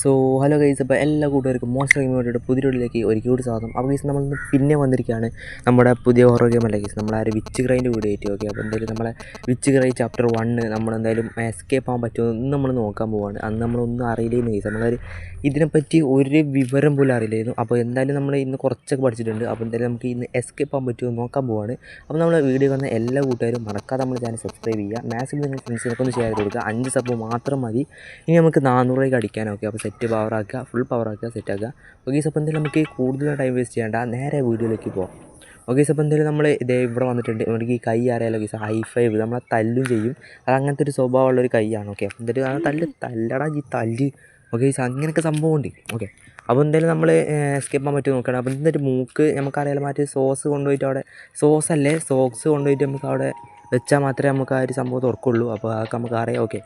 So hello guys അപ്പോൾ എല്ലാ കൂട്ടുകാർക്കും മോസ്റ്റ് ഗെയിമോയുടെ പുതിയ വീഡിയോയിലേക്ക് ഒരിക്കൽ കൂടി സ്വാഗതം. അപ്പോൾ ഗൈസ് നമ്മൾ പിന്നെ വന്നിരിക്കുകയാണ് നമ്മുടെ പുതിയ ഹൊറർ ഗെയിം അല്ല ഗൈസ് നമ്മൾ ആ ഒരു വിച്ച് ക്രൈന്റെ വീഡിയോ ആയിട്ട് ഓക്കെ അപ്പോൾ എന്തായാലും നമ്മളെ വിച്ച് ക്രൈ ചാപ്റ്റർ വണ്ണ് നമ്മളെന്തായാലും എസ്കേപ്പ് ആകാൻ പറ്റുമോ എന്ന് നമ്മൾ നോക്കാൻ പോവാണ്. അന്ന് നമ്മളൊന്നും അറിയില്ലായിരുന്നു ഗൈസ് നമ്മളൊരു ഇതിനെപ്പറ്റി ഒരു വിവരം പോലും അറിയില്ലായിരുന്നു. അപ്പോൾ എന്തായാലും നമ്മൾ ഇന്ന് കുറച്ചൊക്കെ പഠിച്ചിട്ടുണ്ട്. അപ്പോൾ എന്തായാലും നമുക്ക് ഇന്ന് എസ്കേപ്പ് ആകാൻ പറ്റുമോ നോക്കാൻ പോവാണ്. അപ്പോൾ നമ്മൾ വീഡിയോ കാണുന്ന എല്ലാ കൂട്ടുകാരും മറക്കാതെ നമ്മൾ ചാനൽ സബ്സ്ക്രൈബ് ചെയ്യുക. മാക്സിമം നിങ്ങൾ ഫ്രണ്ട്സിനൊക്കെ ഒന്ന് ഷെയർ ചെയ്ത് കൊടുക്കുക. അഞ്ച് സബ് മാത്രം മതി. ഇനി നമുക്ക് നാനൂറ് രൂപയ്ക്ക് അടിക്കാനൊക്കെ അപ്പോൾ സെറ്റ് പവർ ആക്കുക ഫുൾ പവർ ആക്കുക സെറ്റ് ആക്കുക. ഓക്കെ അപ്പോൾ എന്തായാലും നമുക്ക് കൂടുതൽ ടൈം വേസ്റ്റ് ചെയ്യേണ്ട നേരെ വീഡിയോയിലേക്ക് പോകാം ഓക്കെ അപ്പോൾ എന്തായാലും നമ്മൾ ഇതേ ഇവിടെ വന്നിട്ടുണ്ട്. നമുക്ക് ഈ കൈ അറിയാലോ ഗീസ് ഹൈ ഫൈവ് നമ്മളെ തല്ലും ചെയ്യും. അത് അങ്ങനത്തെ ഒരു സ്വഭാവമുള്ള ഒരു കൈയാണ് ഓക്കെ അപ്പോൾ എന്തായാലും ആ തല്ല് തല്ലടാ ഈ തല്ല്. ഓക്കെ ഗീസ് അങ്ങനെയൊക്കെ സംഭവമുണ്ട് ഓക്കെ അപ്പോൾ എന്തായാലും നമ്മൾ എസ്കേപ്പ് ചെയ്യാൻ പറ്റുമോ നോക്കണം. അപ്പോൾ എന്നിട്ട് മൂക്ക് നമുക്കറിയാലോ മറ്റേ സോസ് കൊണ്ടുപോയിട്ട് അവിടെ സോസ് അല്ലേ? സോക്സ് കൊണ്ടുപോയിട്ട് നമുക്ക് അവിടെ വെച്ചാൽ മാത്രമേ നമുക്ക് ആ ഒരു സംഭവം തുറക്കുള്ളൂ. അപ്പോൾ അതൊക്കെ നമുക്ക് അറിയാം ഓക്കെ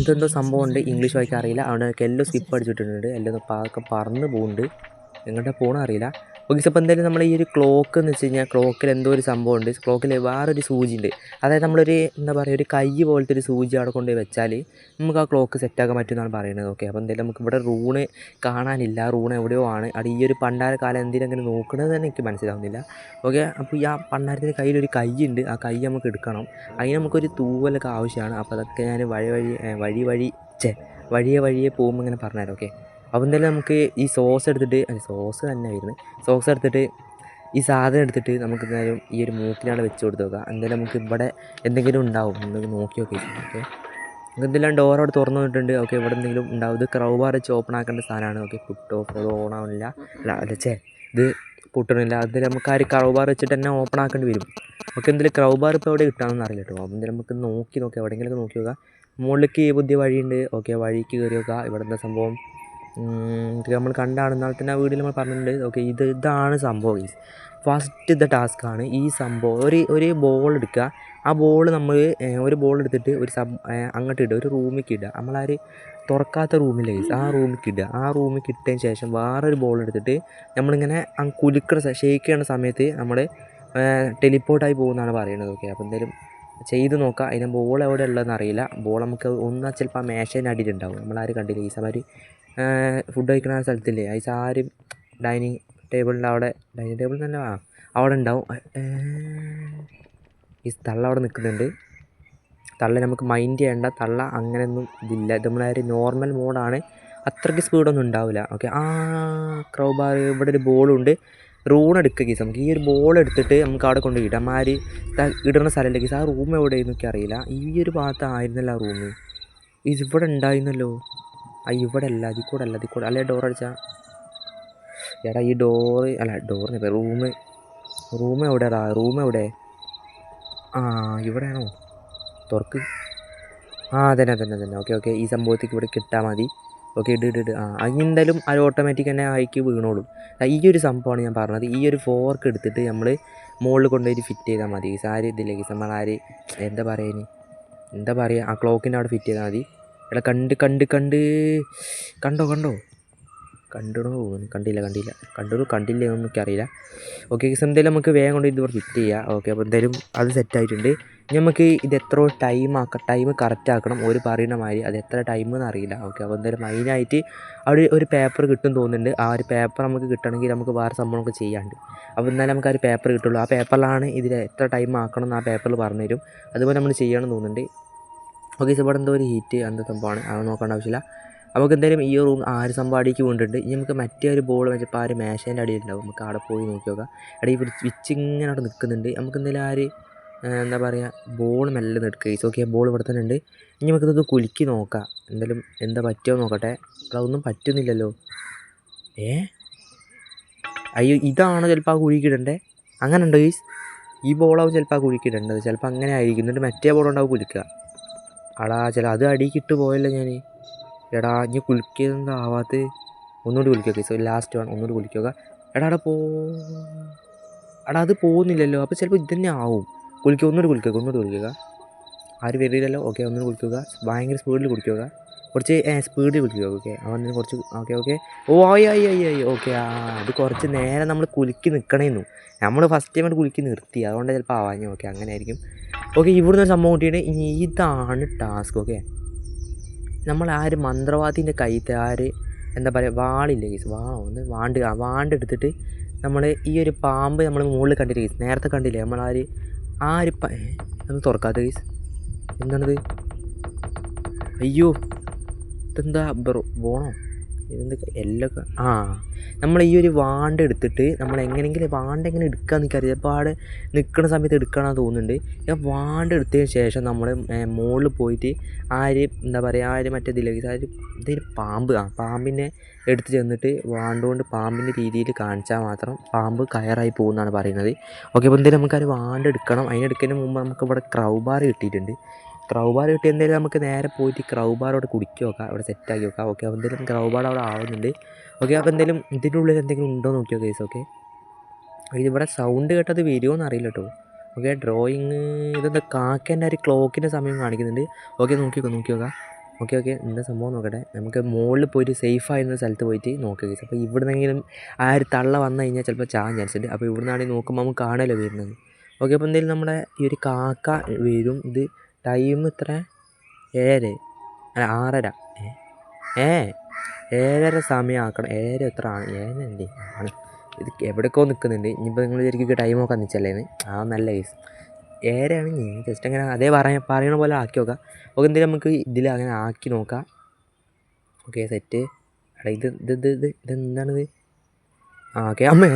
ഇതെന്തോ സംഭവമുണ്ട്. ഇംഗ്ലീഷ് വായിക്കാൻ അറിയില്ല. അവിടെ എല്ലോ സ്കിപ്പ് അടിച്ചിട്ടുണ്ട്. എല്ലാം പാക്കെ പറന്ന് പോകുന്നുണ്ട് എങ്ങോട്ടാണ് പോകണമെന്ന് അറിയില്ല. ഓക്കെ അപ്പോൾ എന്തായാലും നമ്മൾ ഈ ഒരു ക്ലോക്ക് എന്ന് വെച്ച് കഴിഞ്ഞാൽ ക്ലോക്കിൽ എന്തോ ഒരു സംഭവമുണ്ട്. ക്ലോക്കിൽ വേറൊരു സൂചി ഉണ്ട്. അതായത് നമ്മളൊരു എന്താ പറയുക ഒരു കൈ പോലത്തെ ഒരു സൂചി അവിടെ കൊണ്ടുപോയി വെച്ചാൽ നമുക്ക് ആ ക്ലോക്ക് സെറ്റാക്കാൻ പറ്റുമെന്നാണ് പറയുന്നത്. ഓക്കെ അപ്പോൾ എന്തായാലും നമുക്ക് ഇവിടെ റൂണ് കാണാനില്ല. റൂൺ എവിടെയോ ആണ്. അത് ഈ ഒരു പണ്ടാര കാലം എന്തിനും നോക്കണത് തന്നെ എനിക്ക് മനസ്സിലാവുന്നില്ല. ഓക്കെ അപ്പോൾ ഈ ആ പണ്ടാരത്തിന്റെ കയ്യിലൊരു കൈ ഉണ്ട്. ആ കൈ നമുക്ക് എടുക്കണം. അതിന് നമുക്കൊരു തൂവലൊക്കെ ആവശ്യമാണ്. അപ്പോൾ അതൊക്കെ ഞാൻ വഴി വഴി വഴി വഴി ചേ വഴിയെ വഴിയെ പോകുമ്പോൾ ഇങ്ങനെ പറഞ്ഞുതരാം. ഓക്കെ. അപ്പോൾ എന്തായാലും നമുക്ക് ഈ സോസ് എടുത്തിട്ട് സോസ് തന്നെ ആയിരുന്നു സോസ് എടുത്തിട്ട് ഈ സാധനം എടുത്തിട്ട് നമുക്ക് എന്തായാലും ഈ ഒരു മൂക്കിലാണ് വെച്ച് കൊടുത്ത് നോക്കാം. എന്തായാലും നമുക്ക് ഇവിടെ എന്തെങ്കിലും ഉണ്ടാവും. എന്തെങ്കിലും നോക്കി നോക്കി ഓക്കെ. നമുക്ക് എന്തെല്ലാം ഡോർ അവിടെ തുറന്നു വിട്ടിട്ടുണ്ട് ഓക്കെ ഇവിടെ എന്തെങ്കിലും ഉണ്ടാവും. ഇത് ക്രൗബാർ വെച്ച് ഓപ്പൺ ആക്കേണ്ട സാധനമാണ്. ഓക്കെ പുട്ട് ഓഫ് അത് ഓൺ ആവുന്നില്ല അല്ല അല്ല ചേ ഇത് പൊട്ടണില്ല. അതിൽ നമുക്ക് ആ ഒരു ക്രൗബാർ വെച്ചിട്ട് തന്നെ ഓപ്പൺ ആക്കേണ്ടി വരും. നമുക്ക് എന്തെങ്കിലും ക്രൗബാർ ഇപ്പോൾ എവിടെ കിട്ടാമെന്ന് അറിയില്ല കേട്ടോ. എന്തെങ്കിലും നമുക്ക് നോക്കി നോക്കാം. എവിടെയെങ്കിലും നോക്കി നോക്കാം. മുകളിലേക്ക് പുതിയ വഴിയുണ്ട്. ഓക്കെ വഴിക്ക് കയറി നോക്കാം. എന്താ സംഭവം ഇത് നമ്മൾ കണ്ടാണ്. എന്നാൽ തന്നെ ആ വീഡിയോയിൽ നമ്മൾ പറഞ്ഞിട്ടുണ്ട്. ഓക്കെ ഇത് ഇതാണ് സംഭവം ഗൈസ് ഫസ്റ്റ് ടാസ്ക്കാണ് ഈ സംഭവം ഒരു ഒരു ബോൾ എടുക്കുക. ആ ബോൾ നമ്മൾ ഒരു ബോൾ എടുത്തിട്ട് ഒരു സബ് അങ്ങോട്ട് ഇടുക. ഒരു റൂമിലേക്ക് ഇടുക. നമ്മളാര് തുറക്കാത്ത റൂമിലേ ആ റൂമിലേക്ക് ഇടുക. ആ റൂമിലേക്ക് ഇട്ടതിന് ശേഷം വേറൊരു ബോൾ എടുത്തിട്ട് നമ്മളിങ്ങനെ കുലുക്കണ ഷേക്ക് ചെയ്യണ സമയത്ത് നമ്മൾ ടെലിപ്പോർട്ടായി പോകുമെന്നാണ് പറയുന്നത്. ഓക്കെ അപ്പോൾ എന്തായാലും ചെയ്ത് നോക്കാം. അതിന് ബോൾ എവിടെ ഉള്ളതെന്ന് അറിയില്ല. ബോൾ നമുക്ക് ഒന്ന് ചിലപ്പോൾ ആ മേശേന്റെ അടിയിലുണ്ടാവും. നമ്മളാരും കണ്ടില്ല? ഈ സമയം ഫുഡ് കഴിക്കുന്ന ആ സ്ഥലത്തില്ലേ? അയച്ച ആരും ഡൈനിങ് ടേബിളിന്റെ അവിടെ ഡൈനിങ് ടേബിൾ തന്നെ ആ അവിടെ ഉണ്ടാവും. ഈ തള്ള അവിടെ നിൽക്കുന്നുണ്ട്. തള്ള നമുക്ക് മൈൻഡ് ചെയ്യേണ്ട. തള്ള അങ്ങനെയൊന്നും ഇതില്ല. ഇത് നമ്മളെ ഒരു നോർമൽ മോഡാണ് അത്രയ്ക്ക് സ്പീഡൊന്നും ഉണ്ടാവില്ല. ഓക്കെ ആ ക്രൗബാർ ഇവിടെ ഒരു ബോളുണ്ട് റൂൺ എടുക്കുക ഗീസ് നമുക്ക്. ഈ ഒരു ബോൾ എടുത്തിട്ട് നമുക്ക് അവിടെ കൊണ്ട് ഇടാം. ആര് ഇടുന്ന സ്ഥലമല്ലേ ഗീസ്? ആ റൂം എവിടെയെന്ന് എനിക്ക് അറിയില്ല. ഈ ഒരു ഭാഗത്ത് ആയിരുന്നല്ലോ ആ റൂം ഇത് ഇവിടെ ഉണ്ടായിരുന്നല്ലോ. ആ ഇവിടെ അല്ല അതിൽ കൂടെ അല്ല അതിൽ കൂടെ. അല്ലേ ഡോർ അടിച്ചാൽ എടാ ഈ ഡോറ് അല്ല ഡോറിന് റൂമ് റൂം എവിടെടാ? റൂം എവിടെ? ആ ഇവിടെയാണോ? തുറക്ക്. ആ അതന്നെ അതന്നെ അതന്നെ. ഓക്കെ ഓക്കെ ഈ സംഭവത്തേക്ക് ഇവിടെ കിട്ടാൽ മതി. ഓക്കെ ഇട് ഇട് ഇട്. ആ അത് എന്തായാലും അത് ഓട്ടോമാറ്റിക് തന്നെ ആയിക്ക് വീണോളും. ഈ ഒരു സംഭവമാണ് ഞാൻ പറഞ്ഞത്. ഈ ഒരു ഫോർക്ക് എടുത്തിട്ട് നമ്മൾ മുകളിൽ കൊണ്ടുപോയിട്ട് ഫിറ്റ് ചെയ്താൽ മതി. സാരി ഇതിലേക്ക്. നമ്മൾ ആര് എന്താ പറയുക എന്താ പറയുക ആ ക്ലോക്കിന്റെ അവിടെ ഫിറ്റ് ചെയ്താൽ മതി. എടാ കണ്ട് കണ്ട് കണ്ട്. കണ്ടോ കണ്ടോ? കണ്ടോ കണ്ടില്ല കണ്ടില്ല. കണ്ടോ കണ്ടില്ല നമുക്കറിയില്ല ഓക്കെ എന്തായാലും നമുക്ക് വേഗം കൊണ്ട് ഇതിവിടെ ഫിറ്റ് ചെയ്യാം. ഓക്കെ അപ്പോൾ എന്തായാലും അത് സെറ്റായിട്ടുണ്ട് ഇനി നമുക്ക് ഇത് എത്ര ടൈം ആക്കാം ടൈം കറക്റ്റ് ആക്കണം? ഒരു പറയുന്ന മാതിരി അത് എത്ര ടൈം എന്ന് അറിയില്ല. ഓക്കെ അപ്പോൾ എന്തായാലും മെയിനായിട്ട് അവിടെ ഒരു പേപ്പർ കിട്ടും തോന്നുന്നുണ്ട്. ആ ഒരു പേപ്പർ നമുക്ക് കിട്ടണമെങ്കിൽ നമുക്ക് വേറെ സംഭവമൊക്കെ ചെയ്യാണ്ട് അപ്പോൾ എന്നാലും നമുക്ക് ആ ഒരു പേപ്പർ കിട്ടുള്ളൂ. ആ പേപ്പറിലാണ് ഇതിൽ എത്ര ടൈം ആക്കണം എന്ന് ആ പേപ്പറിൽ പറഞ്ഞു തരും അതുപോലെ നമ്മൾ ചെയ്യണം തോന്നുന്നുണ്ട്. ഓക്കെ ഇവിടെ എന്തോ ഒരു ഹീറ്റ് അങ്ങനത്തെ സംഭവമാണ്. അത് നോക്കേണ്ട ആവശ്യമില്ല. നമുക്ക് എന്തായാലും ഈ റൂം ആര് അടിക്ക് വീണിട്ടുണ്ട് ഇനി നമുക്ക് മറ്റേ ഒരു ബോൾ വെച്ചപ്പോൾ ആ ഒരു മേശേന്റെ അടിയിലുണ്ടാവും നമുക്ക് അവിടെ പോയി നോക്കി നോക്കാം. ഇടയിൽ സ്വിച്ച് ഇങ്ങനെ അവിടെ നിൽക്കുന്നുണ്ട് നമുക്ക് എന്തായാലും ആര് എന്താ പറയുക ബോൾ മെല്ലെ നിൽക്കുക ഈസ് ഓക്കെ ബോൾ ഇവിടെ തന്നെ ഉണ്ട്. ഇനി നമുക്ക് ഇതൊന്ന് കുലുക്കി നോക്കാം. എന്തായാലും എന്താ പറ്റുമോ നോക്കട്ടെ. അതൊന്നും പറ്റുന്നില്ലല്ലോ. ഏ? അയ്യോ ഇതാണോ ചിലപ്പോൾ ആ കുഴിക്കിടണ്ടേ അങ്ങനെ ഉണ്ടോ ഈസ് ഈ ബോളാവും ചിലപ്പോൾ ആ കുഴിക്കിടേണ്ടത് ചിലപ്പോൾ അങ്ങനെ ആയിരിക്കും. എന്നിട്ട് മറ്റേ ബോൾ ഉണ്ടാവും കുലുക്കുക. അടാ ചില അത് അടിക്കിട്ട് പോയല്ലോ ഞാൻ എടാ ഇനി കുളിക്കുന്നതാ ഒന്നുകൂടി കുളിക്കുക സോ ലാസ്റ്റ് വൺ ഒന്നുകൂടി കുളിക്കുക എടാ അവിടെ പോ. എടാ അത് പോകുന്നില്ലല്ലോ അപ്പോൾ ചിലപ്പോൾ ഇത് തന്നെ ആവും. കുളിക്കുക ഒന്നുകൂടി കുളിക്കുക ഒന്നുകൂടി കുളിക്കുക ആരും വരില്ലല്ലോ ഓക്കെ ഒന്നുകൂടി കുളിക്കുക ഭയങ്കര സ്പീഡിൽ കുളിക്കുക കുറച്ച് സ്പീഡിൽ കുളിക്കുക ഓക്കെ അവൻ കുറച്ച് ഓക്കെ ഓക്കെ ഓ ആയി ആയി ആയി ആയി ഓക്കെ ആ അത് കുറച്ച് നേരം നമ്മൾ കുലുക്കി നിൽക്കണേന്നു നമ്മൾ ഫസ്റ്റ് ടൈം കുലുക്കി നിർത്തി. അതുകൊണ്ട് ചിലപ്പോൾ ആവാഞ്ഞു ഓക്കെ അങ്ങനെ ആയിരിക്കും ഓക്കെ ഇവിടുന്ന് സംഭവം കിട്ടിയിട്ട് ഇനി ഇതാണ് ടാസ്ക് ഓക്കെ നമ്മൾ ആര് മന്ത്രവാദിന്റെ കയ്യിലത്തെ ആ ഒരു എന്താ പറയുക വാളില്ല ഗീസ് വാളോ? ഒന്ന് വാണ്ട് ആ വാണ്ട് എടുത്തിട്ട് നമ്മൾ ഈ ഒരു പാമ്പ് നമ്മൾ മുകളിൽ കണ്ടില്ല ഗീസ് നേരത്തെ കണ്ടില്ലേ നമ്മൾ ആര് ആ ഒരു ഒന്ന് തുറക്കാത്ത ഗീസ് എന്താണിത്? അയ്യോ ഇതെന്താ ബ്രോ ബോണോ? ഇതെന്ത് എല്ലാം ആ. നമ്മൾ ഈ ഒരു വാണ്ട് എടുത്തിട്ട് നമ്മൾ എങ്ങനെയെങ്കിലും വാണ്ട് എങ്ങനെ എടുക്കാന്ന് എനിക്കറിയാം ചിലപ്പോൾ അവിടെ നിൽക്കുന്ന സമയത്ത് എടുക്കണമെന്ന് തോന്നുന്നുണ്ട്. ഞാൻ വാണ്ട് എടുത്തതിന് ശേഷം നമ്മൾ മുകളിൽ പോയിട്ട് ആ ഒരു എന്താ പറയുക ആ ഒരു മറ്റേ ഇതിലേക്ക് ആ ഒരു ഇതൊരു പാമ്പ് ആ പാമ്പിനെ എടുത്ത് ചെന്നിട്ട് വാണ്ടുകൊണ്ട് പാമ്പിന്റെ രീതിയിൽ കാണിച്ചാൽ മാത്രം പാമ്പ് കയറായി പോകുമെന്നാണ് പറയുന്നത്. ഓക്കെ അപ്പോൾ എന്തായാലും നമുക്ക് ആ ഒരു വാണ്ട് എടുക്കണം. അതിനെടുക്കുന്നതിന് മുമ്പ് നമുക്ക് ഇവിടെ ക്രൗബാർ കിട്ടിയിട്ടുണ്ട്. ക്രൗബാർ കിട്ടി എന്തായാലും നമുക്ക് നേരെ പോയിട്ട് ക്രൗബാർ അവിടെ കുടിക്കി നോക്കാം. അവിടെ സെറ്റാക്കി നോക്കാം. ഓക്കെ അപ്പോൾ എന്തെങ്കിലും ക്രൗബാർ അവിടെ ആവുന്നുണ്ട്. ഓക്കെ അപ്പോൾ എന്തെങ്കിലും ഇതിന്റെ ഉള്ളിൽ എന്തെങ്കിലും ഉണ്ടോ നോക്കിയോ കേസ് ഓക്കെ ഇതിവിടെ സൗണ്ട് കേട്ടത് വരുമോ എന്ന് അറിയില്ല കേട്ടോ. ഓക്കെ ഡ്രോയിങ് ഇതെന്താ കാക്കേന്റെ ഒരു ക്ലോക്കിന്റെ സമയം കാണിക്കുന്നുണ്ട്. ഓക്കെ നോക്കി നോക്കാം നോക്കി നോക്കാം ഓക്കെ ഓക്കെ എന്താ സംഭവം നോക്കട്ടെ. നമുക്ക് മുകളിൽ പോയിട്ട് സേഫ് ആയിരുന്ന സ്ഥലത്ത് പോയിട്ട് നോക്കുക കേസ് അപ്പോൾ ഇവിടുന്നെങ്കിലും ആ ഒരു തള്ള വന്നു കഴിഞ്ഞാൽ ചിലപ്പോൾ ചാൻ ചാൻസ് ഉണ്ട്. അപ്പോൾ ഇവിടുന്നാണെങ്കിൽ നോക്കുമ്പോൾ നമുക്ക് കാണുമല്ലോ വരുന്നത്. ഓക്കെ അപ്പോൾ എന്തെങ്കിലും നമ്മുടെ ഈ ഒരു കാക്ക വരും. ഇത് ടൈം ഇത്ര ഏഴര അല്ല ആറര. ഏ ഏഴര സമയം ആക്കണം ഏഴര എത്ര ആണ്? ഏഴരണ്ടി ആണ്. ഇത് എവിടേക്കോ നിൽക്കുന്നുണ്ട് ഇനിയിപ്പോൾ നിങ്ങൾ ശരിക്കും ടൈം നോക്കാൻ നിച്ചല്ലേന്ന് ആ നല്ല കേസ് ഏഴരയാണ് ഞാൻ ജസ്റ്റ് അങ്ങനെ അതേ പറയ പറയണ പോലെ ആക്കി നോക്കാം. ഓക്കെ എന്തെങ്കിലും നമുക്ക് ഇതിൽ അങ്ങനെ ആക്കി നോക്കാം. ഓക്കെ സെറ്റ് എടാ ഇത് ഇത് ഇത് ഇത് ഇതെന്താണിത് ആ ഓക്കെ അമ്മേ.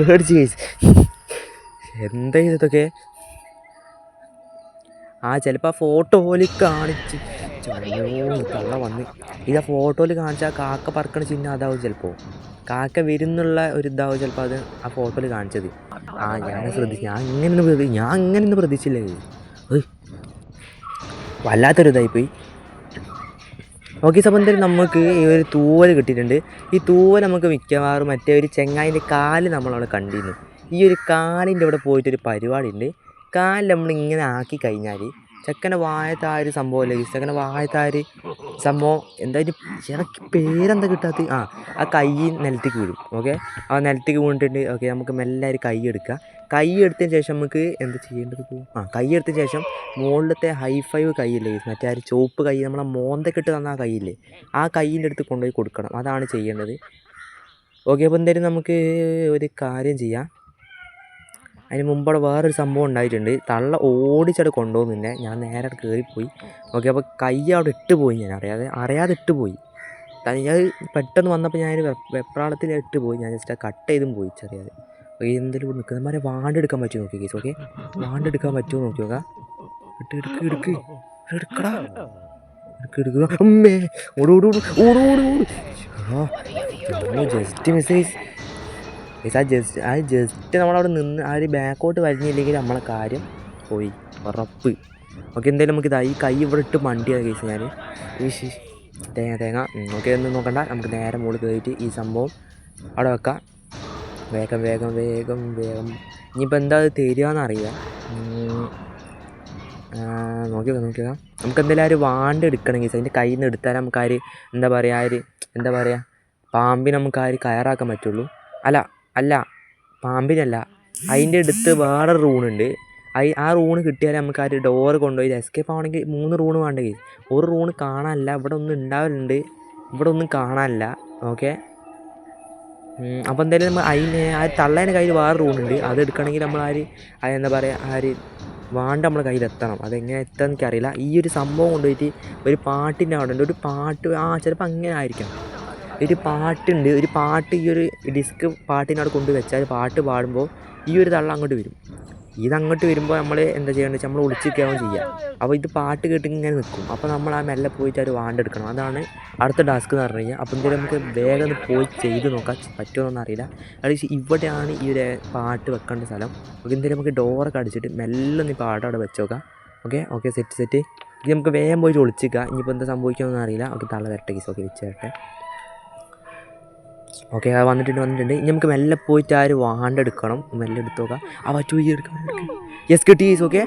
പേടിച്ച് കേസ് എന്താ ഇതൊക്കെ? ആ ചിലപ്പോൾ ആ ഫോട്ടോയിൽ കാണിച്ച്. കള്ള വന്ന്. ഇത് ആ ഫോട്ടോയിൽ കാണിച്ചാൽ കാക്ക പറക്കണ ചിഹ്നം അതാവും ചിലപ്പോൾ കാക്ക വരുന്നുള്ള ഒരു ഇതാവും ചിലപ്പോൾ അത് ആ ഫോട്ടോയിൽ കാണിച്ചത്. ആ ഞാൻ ശ്രദ്ധിച്ചു ഞാൻ ഇങ്ങനെ പ്രതി ഞാൻ അങ്ങനെ ഒന്ന് പ്രതീക്ഷിച്ചില്ലേ. ഏയ്. വല്ലാത്തൊരു ഓക്കെ സംബന്ധം നമുക്ക് ഈ ഒരു തൂവൽ കിട്ടിയിട്ടുണ്ട്. ഈ തൂവൽ നമുക്ക് മിക്കവാറും മറ്റേ ഒരു ചെങ്ങായിന്റെ കാൽ നമ്മളവിടെ കണ്ടിരുന്നു. ഈ ഒരു കാലിന്റെ അവിടെ പോയിട്ടൊരു പരിപാടി ഉണ്ട് കാലിൽ നമ്മളിങ്ങനെ ആക്കി കഴിഞ്ഞാൽ ചെക്കന്റെ വായത്താര് സംഭവമല്ലേ ചെക്കന്റെ വായത്താര് സംഭവം എന്താ ഇറക്കി പേരെന്താ കിട്ടാത്ത ആ ആ കൈ നിലത്തേക്ക് വീഴും ഓക്കെ? ആ നിലത്തേക്ക് വീണിട്ടുണ്ട് ഓക്കെ? നമുക്ക് മെല്ലെ ഒരു കൈ എടുക്കുക. കൈ എടുത്തതിന് ശേഷം നമുക്ക് എന്താ ചെയ്യേണ്ടത് ആ കൈ എടുത്തതിന് ശേഷം മുകളിലത്തെ ഹൈ ഫൈവ് കൈയില്ലേ? മറ്റേ ആ ചുവപ്പ് കൈ നമ്മളെ മോന്തക്കെട്ട് തന്ന ആ കൈയില്ലേ? ആ കൈയിന്റെ അടുത്ത് കൊണ്ടുപോയി കൊടുക്കണം. അതാണ് ചെയ്യേണ്ടത്. ഓക്കെ അപ്പോൾ എന്തായാലും നമുക്ക് ഒരു കാര്യം ചെയ്യാം. അതിന് മുമ്പ് അവിടെ വേറൊരു സംഭവം ഉണ്ടായിട്ടുണ്ട്. തള്ള ഓടിച്ചവിടെ കൊണ്ടുപോകുന്നില്ല ഞാൻ നേരെ കയറിപ്പോയി ഓക്കെ അപ്പോൾ കൈ അവിടെ ഇട്ട് പോയി ഞാൻ. അറിയാതെ അറിയാതെ ഇട്ട് പോയി. ഞാൻ പെട്ടെന്ന് വന്നപ്പോൾ ഞാൻ വെപ്രാളത്തിൽ ഇട്ട് പോയി. ഞാൻ ജസ്റ്റ് കട്ട് ചെയ്തും പോയി ഓക്കെ എന്തെങ്കിലും നിൽക്കുന്നമാരെ വാണ്ടെടുക്കാൻ പറ്റുമോ നോക്കി കേസ് ഓക്കെ വാണ്ടെടുക്കാൻ പറ്റുമോ നോക്കി നോക്കാം. ഇട്ട് എടുക്ക് എടുക്ക് എടുക്കടാ. അമ്മേ ഓട് ഓട് ഓട് ഓട് ഓട് ഓട്. ജസ്റ്റ് മെസ്സേജ് ഗൈസ് ആ ജസ്റ്റ് ആ ജസ്റ്റ് നമ്മളവിടെ നിന്ന് ആ ഒരു ബാക്കോട്ട് വരഞ്ഞില്ലെങ്കിൽ നമ്മളെ കാര്യം പോയി. ഉറപ്പ്. ഓക്കെ എന്തായാലും നമുക്ക് ഇതായി കൈ ഇവിടെ ഇട്ട് മണ്ടിയാണ് കേസ് ഞാൻ ഈ തേങ്ങ തേങ്ങ. ഓക്കെ ഒന്നും നോക്കണ്ട. നമുക്ക് നേരെ മുകളിൽ കയറിയിട്ട് ഈ സംഭവം അവിടെ വെക്കാം. വേഗം വേഗം വേഗം വേഗം. ഇനിയിപ്പോൾ എന്താ അത് തരിക അറിയില്ല. ഉം. ആ, നോക്കി നോക്കിയതാ നമുക്ക് എന്തെങ്കിലും ആ ഒരു വാണ്ട് എടുക്കണം കേസ് അതിന്റെ കയ്യിൽ നിന്ന് എടുത്താൽ നമുക്ക് ആ ഒരു എന്താ പറയുക ആ ഒരു എന്താ പറയുക പാമ്പിനെ നമുക്ക് ആ ഒരു കയറാക്കാൻ പറ്റുള്ളൂ. അല്ല അല്ല പാമ്പിനല്ല. അതിന്റെ അടുത്ത് വേറെ റൂണുണ്ട് അത് ആ റൂണ് കിട്ടിയാലേ നമുക്ക് ആ ഒരു ഡോറ് കൊണ്ടുപോയി എസ്കേപ്പ് ആവണമെങ്കിൽ മൂന്ന് റൂണ് വേണ്ടെങ്കിൽ. ഒരു റൂണ് കാണാനില്ല ഇവിടെ ഒന്നും ഉണ്ടാവലുണ്ട്. ഇവിടെ ഒന്നും കാണാനില്ല. ഓക്കെ അപ്പോൾ എന്തായാലും നമ്മൾ അതിന് ആ തള്ളേന്റെ കയ്യിൽ വേറെ റൂണുണ്ട് അത് എടുക്കണമെങ്കിൽ നമ്മൾ ആ ഒരു ആ എന്താ പറയുക ആ ഒരു വാണ്ട് നമ്മളെ കയ്യിൽ എത്തണം. അതെങ്ങനെ എത്തുക എനിക്കറിയില്ല. ഈ ഒരു സംഭവം കൊണ്ടുപോയിട്ട് ഒരു പാട്ടിന്റെ അവിടെ ഉണ്ട്. ഒരു പാട്ട് ആ ചിലപ്പോൾ അങ്ങനെ ആയിരിക്കാം. ഒരു പാട്ടുണ്ട് ഒരു പാട്ട് ഈ ഒരു ഡിസ്ക് പാട്ടിനവിടെ കൊണ്ട് വെച്ചാൽ പാട്ട് പാടുമ്പോൾ ഈ ഒരു തള്ള അങ്ങോട്ട് വരും. ഇതങ്ങോട്ട് വരുമ്പോൾ നമ്മൾ എന്താ ചെയ്യേണ്ടത് നമ്മൾ ഒളിച്ചിരിക്കുകയാണ് ചെയ്യുക. അപ്പോൾ ഇത് പാട്ട് കേട്ട് ഇങ്ങനെ നിൽക്കും. അപ്പോൾ നമ്മൾ ആ മെല്ലെ പോയിട്ട് ഒരു വാണ്ടെടുക്കണം അതാണ് അടുത്ത ടാസ്ക് എന്ന് പറഞ്ഞു കഴിഞ്ഞാൽ. അപ്പോൾ എന്തായാലും നമുക്ക് വേഗം പോയി ചെയ്ത് നോക്കാൻ പറ്റുമെന്നൊന്നും അറിയില്ല. അത് ഇവിടെയാണ് ഈ ഒരു പാട്ട് വെക്കേണ്ട സ്ഥലം. അപ്പോൾ എന്തായാലും നമുക്ക് ഡോറൊക്കെ അടിച്ചിട്ട് മെല്ലെ ഒന്ന് പാട്ട് അവിടെ വെച്ച് നോക്കാം. ഓക്കെ ഓക്കെ സെറ്റ് സെറ്റ് ഇത് നമുക്ക് വേഗം പോയിട്ട് ഒളിച്ചിക്കുക ഇനിയിപ്പോൾ എന്താ സംഭവിക്കുമെന്ന് അറിയില്ല. ഓക്കെ തള്ള വരട്ടെ കേസ് ഓക്കെ വെച്ച് തരട്ടെ ഓക്കെ അത് വന്നിട്ടുണ്ട് വന്നിട്ടുണ്ട്. ഇനി നമുക്ക് മെല്ലെ പോയിട്ട് ആ ഒരു വാണ്ടെടുക്കണം മെല്ലെ എടുത്ത് നോക്കാം. ആ പറ്റു ഈ എടുക്കാം. യെസ് കിട്ടി യെസ് ഓക്കെ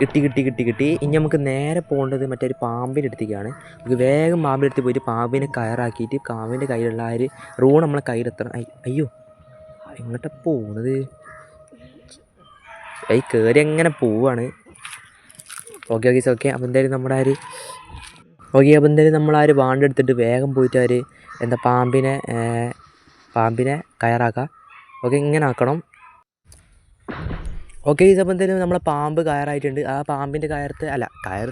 കിട്ടി കിട്ടി കിട്ടി കിട്ടി. ഇനി നമുക്ക് നേരെ പോകേണ്ടത് മറ്റേ ഒരു പാമ്പിന്റെ അടുത്തേക്കാണ്. നമുക്ക് വേഗം പാമ്പിന്റെ അടുത്ത് പോയിട്ട് പാമ്പിനെ കയറാക്കിയിട്ട് പാമ്പിന്റെ കയ്യിലുള്ള ആ ഒരു റൂൺ നമ്മളെ കയ്യിലെത്തണം. അയ്യോ എങ്ങോട്ടാ പോണത്? ഈ കയറി എങ്ങനെ പോവാണ്? ഓക്കെ ഓക്കെ ഓക്കെ അപ്പോൾ എന്തായാലും നമ്മുടെ ആര് ഓക്കെ അപ്പോൾ എന്തായാലും നമ്മൾ വാണ്ട് എടുത്തിട്ട് വേഗം പോയിട്ട് ആ ഒരു എന്താ പാമ്പിനെ പാമ്പിനെ കയറാക്കുക ഓക്കെ ഇങ്ങനെ ആക്കണം. ഓക്കെ ഈ സമയത്ത് നമ്മളെ പാമ്പ് കയറായിട്ടുണ്ട്. ആ പാമ്പിന്റെ കയർത്ത് അല്ല കയർ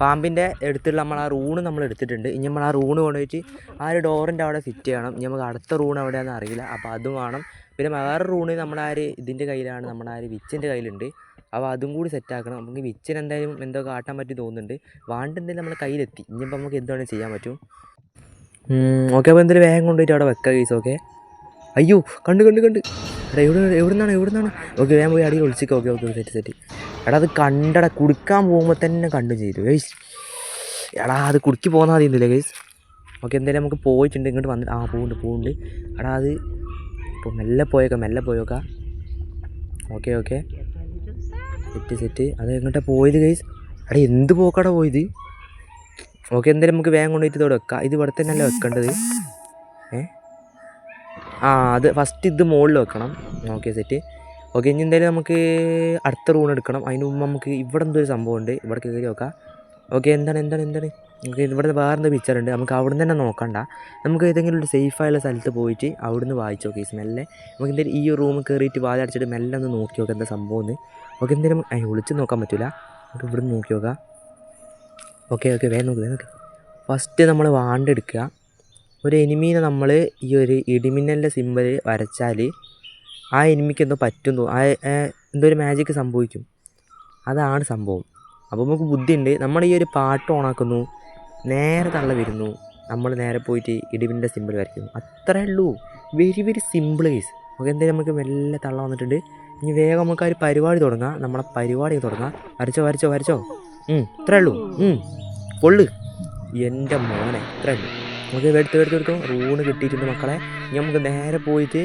പാമ്പിന്റെ അടുത്തുള്ള നമ്മൾ ആ റൂണ് നമ്മൾ എടുത്തിട്ടുണ്ട്. ഇനി നമ്മൾ ആ റൂണ് കൊണ്ടുപോയിട്ട് ആ ഒരു ഡോറിന്റെ അവിടെ ഫിറ്റ് ചെയ്യണം. ഇനി നമുക്ക് അടുത്ത റൂൺ എവിടെയാണെന്ന് അറിയില്ല. അപ്പോൾ അതും വേണം. പിന്നെ വേറെ റൂണ് നമ്മുടെ ആ ഒരു ഇതിന്റെ കയ്യിലാണ്. നമ്മുടെ ആ ഒരു വിച്ചിന്റെ കയ്യിലുണ്ട്. അപ്പോൾ അതും കൂടി സെറ്റ് ആക്കണം. നമുക്ക് വിച്ചിന് എന്തായാലും എന്തോ കാട്ടാൻ പറ്റി തോന്നുന്നുണ്ട്. വാണ്ട് നമ്മുടെ കയ്യിലെത്തി. ഇനിയിപ്പോൾ നമുക്ക് എന്താണ് ചെയ്യാൻ പറ്റും. ഓക്കെ അപ്പോൾ എന്തായാലും വേഗം കൊണ്ടുപോയിട്ട് അവിടെ വെക്കാം കേസ് ഓക്കെ? അയ്യോ കണ്ട് കണ്ട് കണ്ട്. എടാ എവിടെ എവിടെ നിന്നാണ് എവിടെ നിന്നാണ് ഓക്കെ വേഗം പോയി അടിയിൽ ഒളിച്ചിക്കോ ഓക്കെ ഓക്കെ സെറ്റ് സെറ്റ് എടാ അത് കണ്ടട കുടിക്കാൻ പോകുമ്പോൾ തന്നെ കണ്ടു ചെയ്തു ഗൈസ് എടാ അത് കുടുക്കി പോകുന്ന മതി എന്നില്ലേ ഗൈസ് ഓക്കെ എന്തായാലും നമുക്ക് പോയിട്ടുണ്ട് ഇങ്ങോട്ട് വന്നിട്ട് ആ പോകുന്നുണ്ട് പോകുന്നുണ്ട് എടാ അത് ഇപ്പോൾ മെല്ലെ പോയേക്കാം മെല്ലെ പോയേക്കാം. Okay okay. സെറ്റ് സെറ്റ് അത് എങ്ങോട്ടാണ് പോയത് ഗൈസ് എടാ എന്ത് പോക്കാടാ പോയത്? ഓക്കെ എന്തായാലും നമുക്ക് വേഗം കൊണ്ടുപോയിട്ട് ഇതോടെ വെക്കാം. ഇത് ഇവിടെ തന്നെയല്ലേ വെക്കേണ്ടത്? ഏ? ആ അത് ഫസ്റ്റ് ഇത് മുകളിൽ വെക്കണം. ഓക്കെ സെറ്റ് ഓക്കെ ഇനി എന്തായാലും നമുക്ക് അടുത്ത റൂം എടുക്കണം. അതിന് മുമ്പ് നമുക്ക് ഇവിടെ എന്തോ ഒരു സംഭവമുണ്ട് ഇവിടെ കയറി നോക്കാം. ഓക്കെ എന്താണ് എന്താണ് എന്താണ്? നമുക്ക് ഇവിടെ വേറെ എന്തോ പിക്ചർ ഉണ്ട്. നമുക്ക് അവിടെ നിന്ന് തന്നെ നോക്കണ്ട. നമുക്ക് ഏതെങ്കിലും ഒരു സേഫായുള്ള സ്ഥലത്ത് പോയിട്ട് അവിടെ നിന്ന് വായിച്ചു നോക്കി മെല്ലെ. നമുക്ക് എന്തായാലും ഈ റൂം കയറിയിട്ട് വാതടിച്ചിട്ട് മെല്ലെ ഒന്ന് നോക്കി നോക്കാം എന്താ സംഭവം എന്ന്. ഓക്കെ എന്തായാലും വിളിച്ച് നോക്കാൻ പറ്റില്ല നമുക്ക് ഇവിടെ നിന്ന് നോക്കി നോക്കാം. ഓക്കെ ഓക്കെ വേഗം നോക്ക് വേഗം നോക്ക്. ഫസ്റ്റ് നമ്മൾ വാണ്ടെടുക്കുക. ഒരു എനിമീനെ നമ്മൾ ഈ ഒരു ഇടിമിന്നലിന്റെ സിമ്പൽ വരച്ചാൽ ആ എനിമിക്ക് എന്തോ പറ്റും ആ എന്തോ ഒരു മാജിക്ക് സംഭവിക്കും. അതാണ് സംഭവം. അപ്പോൾ നമുക്ക് ബുദ്ധിയുണ്ട്. നമ്മൾ ഈ ഒരു പാട്ട് ഓണാക്കുന്നു. നേരെ തള്ള വരുന്നു. നമ്മൾ നേരെ പോയിട്ട് ഇടിവിന്റെ സിമ്പിൾ വരയ്ക്കുന്നു. അത്രേ ഉള്ളൂ. വെരി വെരി സിമ്പിൾ കേസ് നമുക്ക് എന്തായാലും നമുക്ക് മെല്ലെ തള്ള വന്നിട്ടുണ്ട്. ഇനി വേഗം നമുക്ക് ആ ഒരു പരിപാടി തുടങ്ങാം. നമ്മളെ പരിപാടി തുടങ്ങാം. വരച്ചോ വരച്ചോ വരച്ചോ? ഇത്രേ ഉള്ളൂ ഉം, പൊള്ളു എന്റെ മോനെ ഇത്രേ ഉള്ളൂ നമുക്ക് എടുത്ത് എടുത്ത് എടുത്തു റൂണ് കിട്ടിയിട്ടുണ്ട് മക്കളെ. ഇനി നമുക്ക് നേരെ പോയിട്ട്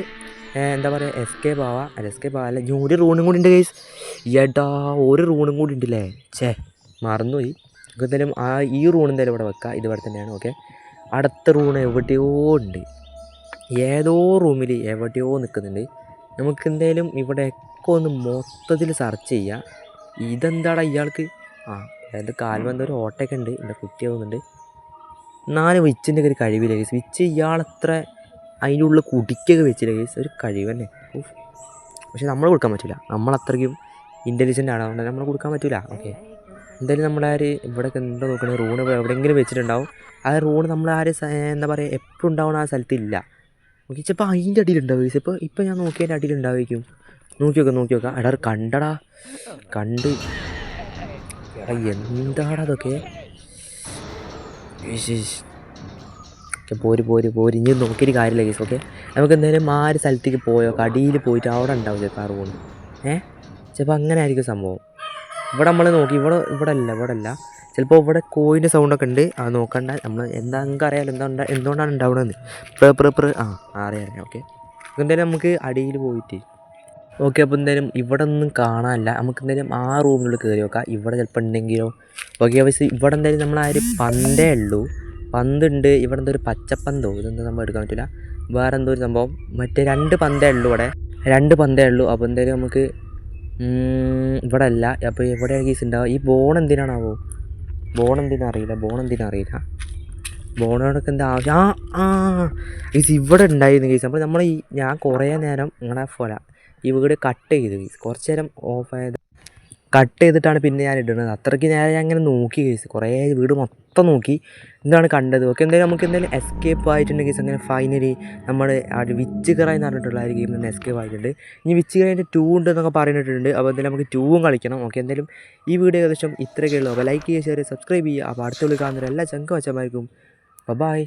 എന്താ പറയുക എസ്കേപ്പ് ആവാം. അല്ല എസ്കേപ്പ് ആവാം. അല്ല ഒരു റൂണും കൂടി ഉണ്ട് കേസ് എടാ ഒരു റൂണും കൂടി ഉണ്ടല്ലേ ഛേ മറന്നുപോയി. നമുക്ക് എന്തായാലും ആ ഈ റൂൺ എന്തായാലും ഇവിടെ വെക്കുക ഇതുപോലെ ഇവിടെ തന്നെയാണ് ഓക്കെ അടുത്ത റൂൺ എവിടെയോ ഉണ്ട്. ഏതോ റൂമിൽ എവിടെയോ നിൽക്കുന്നുണ്ട്. നമുക്ക് എന്തായാലും ഇവിടെയൊക്കെ ഒന്ന് മൊത്തത്തിൽ സെർച്ച് ചെയ്യാം. ഇതെന്താടാ ഇയാൾക്ക്? ആ. അതായത് കാൽമെന്ത ഒരു ഓട്ടയൊക്കെ ഉണ്ട് എന്റെ കുട്ടിയാവുന്നുണ്ട് നാല് വിച്ചിന്റെ ഒക്കെ ഒരു കഴിവില്ല കേസ് വിച്ച് ഇയാളത്ര അതിന്റെ ഉള്ളിൽ കുടിക്കൊക്കെ വെച്ചില്ല കേസ് ഒരു കഴിവ് തന്നെ. പക്ഷെ നമ്മൾ കൊടുക്കാൻ പറ്റില്ല നമ്മളത്രയ്ക്കും ഇന്റലിജന്റ് ആണ്. അതുകൊണ്ട് നമ്മൾ കൊടുക്കാൻ പറ്റില്ല ഓക്കെ. എന്തായാലും നമ്മളാര് ഇവിടെയൊക്കെ എന്താ നോക്കണേ? റൂണ് എവിടെയെങ്കിലും വെച്ചിട്ടുണ്ടാവും. ആ റൂണ് നമ്മൾ ആ എന്താ പറയുക എപ്പോഴും ഉണ്ടാവണ ആ സ്ഥലത്തില്ല. ഓക്കെ ചിലപ്പോൾ അതിന്റെ അടിയിലുണ്ടാവും കേസ് ഇപ്പോൾ ഇപ്പോൾ ഞാൻ നോക്കിയതിന്റെ അടിയിലുണ്ടാവുമായിരിക്കും. നോക്കി നോക്കാം നോക്കി നോക്കാം എടാ കണ്ടടാ. കണ്ട്. എടാ എന്താണ് അതൊക്കെ. ഓക്കെ പോര് പോര് പോര്. ഇനി നോക്കിയിട്ട് കാര്യമില്ല കേസ് ഓക്കെ? നമുക്ക് എന്തായാലും ആ ഒരു സ്ഥലത്തേക്ക് പോയോ? കടിയിൽ പോയിട്ട് അവിടെ ഉണ്ടാവും ചിലപ്പോൾ ആ റൂം. ഏ? ചിലപ്പോൾ അങ്ങനെ ആയിരിക്കും സംഭവം. ഇവിടെ നമ്മൾ നോക്കി ഇവിടെ ഇവിടെ അല്ല ഇവിടെ അല്ല. ചിലപ്പോൾ ഇവിടെ കോയിന്റെ സൗണ്ടൊക്കെ ഉണ്ട്. അത് നോക്കണ്ട. നമ്മൾ എന്താ നിങ്ങൾക്ക് അറിയാമല്ലോ എന്താ എന്തുകൊണ്ടാണ് ഉണ്ടാവണമെന്ന് പ്ര പ്ര. ആ അറിയാം അറിയാം. ഓക്കെ? എന്തായാലും നമുക്ക് അടിയിൽ പോയിട്ട് ഓക്കെ അപ്പോൾ എന്തായാലും ഇവിടെ ഒന്നും കാണാനില്ല. നമുക്ക് എന്തായാലും ആ റൂമിനുള്ളിൽ കയറി നോക്കാം. ഇവിടെ ചിലപ്പോൾ ഉണ്ടെങ്കിലോ? ഓക്കെ പക്ഷേ ഇവിടെ എന്തായാലും നമ്മൾ ആ ഒരു പന്തേ ഉള്ളൂ. പന്തുണ്ട്. ഇവിടെ എന്തോ ഒരു പച്ചപ്പന്തോ? ഇതെന്താ നമ്മൾ എടുക്കാൻ പറ്റില്ല വേറെ എന്തോ ഒരു സംഭവം. മറ്റേ രണ്ട് പന്തേ ഉള്ളൂ ഇവിടെ. രണ്ട് പന്തേ ഉള്ളൂ. അപ്പോൾ എന്തായാലും നമുക്ക് ഇവിടെ അല്ല. അപ്പോൾ എവിടെയാണ് കേസ് ഉണ്ടാവുക? ഈ ബോൺ എന്തിനാണാവോ? ബോൺ എന്തിനാ അറിയില്ല. ബോൺ എന്തിനാ അറിയില്ല. ബോണോടൊക്കെ എന്താ ആവശ്യം? ആ ആ ഗീസ് ഇവിടെ ഉണ്ടായിരുന്നു കേസ് അപ്പോൾ നമ്മൾ ഈ ഞാൻ കുറേ നേരം ഇങ്ങനെ പോലെ ഈ വീട് കട്ട് ചെയ്ത്. കുറച്ച് നേരം ഓഫായത് കട്ട് ചെയ്തിട്ടാണ് പിന്നെ ഞാൻ ഇടുന്നത്. അത്രയ്ക്ക് ഞാൻ അങ്ങനെ നോക്കി കേസ് കുറേ വീട് മൊത്തം നോക്കി എന്താണ് കണ്ടത്. ഓക്കെ എന്തായാലും നമുക്ക് എന്തായാലും എസ്കേപ്പ് ആയിട്ടുണ്ട് കേസ് അങ്ങനെ ഫൈനലി നമ്മൾ ആ ഒരു വിച്ച് കറായി എന്ന് പറഞ്ഞിട്ടുള്ള ഒരു ഗെയിമിൽ നിന്ന് എസ്കേപ്പ് ആയിട്ടുണ്ട്. ഇനി വിച്ച് കറായിന്റെ ടൂ ഉണ്ട് എന്നൊക്കെ പറഞ്ഞിട്ടുണ്ട്. അപ്പോൾ എന്തായാലും നമുക്ക് ടൂവും കളിക്കണം. ഓക്കെ എന്തായാലും ഈ വീഡിയോ ഏകദേശം ഇത്രയൊക്കെ ഉള്ളൂ. അപ്പോൾ ലൈക്ക് ചെയ്യുക ഷെയർ സബ്സ്ക്രൈബ് ചെയ്യുക. അപ്പോൾ അടുത്തുള്ള കാണുന്ന എല്ലാ ചങ്ക വച്ചമാർക്കും ബൈ